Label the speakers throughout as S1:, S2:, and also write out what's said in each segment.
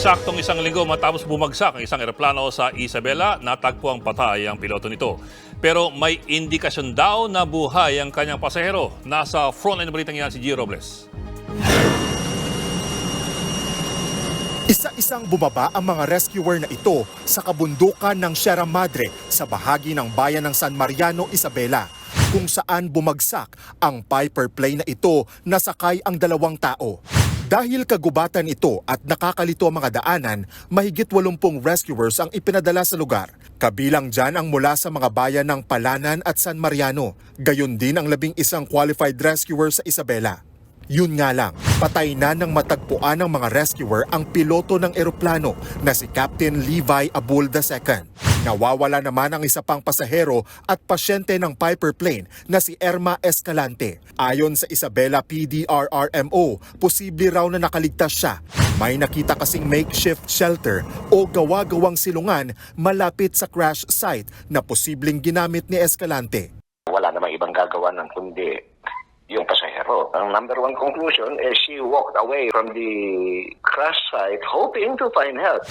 S1: Eksaktong isang linggo matapos bumagsak ang isang eroplano sa Isabela, natagpo ang patay ang piloto nito. Pero may indikasyon daw na buhay ang kanyang pasahero. Nasa frontline balitang yan si G. Robles.
S2: Isa-isang bumaba ang mga rescuer na ito sa kabundukan ng Sierra Madre sa bahagi ng bayan ng San Mariano, Isabela, kung saan bumagsak ang Piper plane na ito na sakay ang dalawang tao. Dahil kagubatan ito at nakakalito ang mga daanan, mahigit 80 rescuers ang ipinadala sa lugar. Kabilang dyan ang mula sa mga bayan ng Palanan at San Mariano. Gayon din ang labing isang qualified rescuer sa Isabela. Yun nga lang, patay na ng matagpuan ng mga rescuer ang piloto ng eroplano na si Captain Levi Abul II. Nawawala naman ang isa pang pasahero at pasyente ng Piper plane na si Erma Escalante. Ayon sa Isabela PDRRMO, posible raw na nakaligtas siya. May nakita kasing makeshift shelter o gawa-gawang silungan malapit sa crash site na posibleng ginamit ni Escalante.
S3: wala namang ibang gagawa ng kundi yung pasahero. Ang number one conclusion is she walked away from the crash site hoping to find help.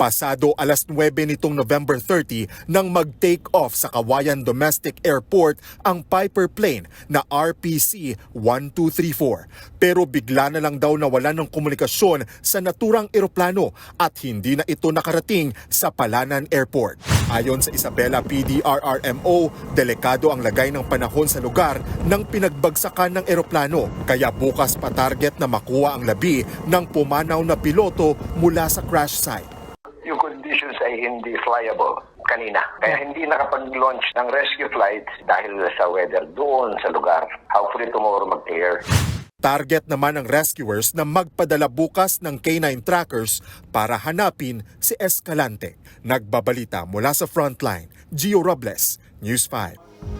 S2: Pasado alas 9 nitong November 30 nang mag-take off sa Kawayan Domestic Airport ang Piper plane na RPC 1234. Pero bigla na lang daw nawalan ng komunikasyon sa naturang eroplano at hindi na ito nakarating sa Palanan Airport. Ayon sa Isabela PDRRMO, delikado ang lagay ng panahon sa lugar ng pinagbagsakan ng eroplano. Kaya bukas pa target na makuha ang labi ng pumanaw na piloto mula sa crash site.
S3: Conditions ay hindi flyable kanina. Kaya hindi nakapag-launch ng rescue flights dahil sa weather doon sa lugar. Hopefully tomorrow mag-air.
S2: Target naman ng rescuers na magpadala bukas ng K9 trackers para hanapin si Escalante. Nagbabalita mula sa frontline, Gio Robles, News 5.